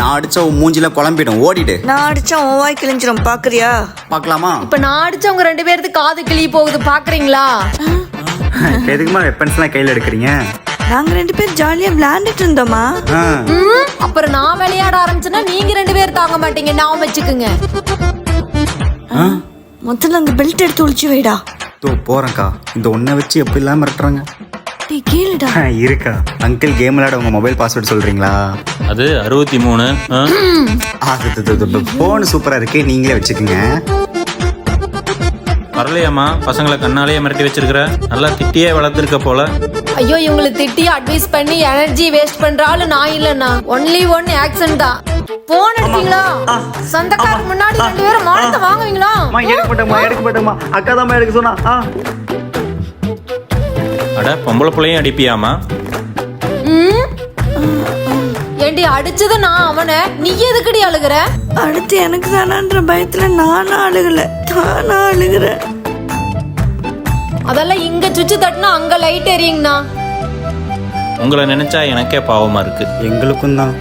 நான் அடிச்சா உன் மூஞ்சில குழம்பிடும். ஓடிடு. நான் அடிச்சா உன் வாய் கிழிஞ்சிரும் பாக்குறியா? பார்க்கலாமா? இப்ப நான் அடிச்சவங்க ரெண்டு பேருக்கு காது கிளி போகுது பாக்குறீங்களா? எதுக்குமா வெப்பன்ஸ்லாம் கையில் எடுக்கிறீங்க? நாங்க ரெண்டு பேரும் ஜாலியா விளையாண்டுட்டு இருந்தோமா? ஆ. ம், அப்புறம் நான் விளையாட ஆரம்பிச்சேன்னா நீங்க ரெண்டு பேர் தாங்க மாட்டீங்க நான் வச்சுக்குங்க. ஆ? முதல்ல அந்த பெல்ட் எடுத்து ஒளிச்சு வைடா. தோ போறேன்க்கா. இந்த ஒன்றை வச்சு எப்படி இல்லாம மிரட்டுறாங்க? டேய் கேளுடா இருக்கா. அங்கிள் கேம் விளையாட உங்க மொபைல் பாஸ்வேர்டு சொல்றீங்களா? அது அறுபத்தி மூணு போன் சூப்பரா இருக்கு நீங்களே வச்சுக்கோங்க. பரலையாம்மா பசங்களை கண்ணாலேயே மிரட்டி வச்சிருக்கிற. நல்லா திட்டியே வளர்த்துருக்க போல. ஐயோ இவங்களை திட்டி அட்வைஸ் பண்ணி எனர்ஜி வேஸ்ட் பண்ற ஆளு நான் இல்லண்ணா. ஒன்லி ஒன் ஆக்சன் தான். போன் எடுத்தீங்களா சொந்தக்காரங்க முன்னாடி ரெண்டு பேரும் மானத்தை வாங்குவீங்களா? எடுக்க மாட்டேமா எடுக்க மாட்டேமா அக்கா தான் எடுக்க சொன்னா பொம்பளை பிள்ளையும் அடிப்பியாமா? ம்? ஏண்டி அடிச்சது நான் அவனை. நீ எதுக்குடி அழுகுற? அடுத்து எனக்கு தானான்ற பயத்துல நானும் அழுகல. தானா அழுகுறேன் அதெல்லாம் இங்க சுவிட்ச் தட்டினா அங்க லைட் எரியுங்கண்ணா. உங்களை நினைச்சா எனக்கே பாவமா இருக்கு. எங்களுக்கும் தான்.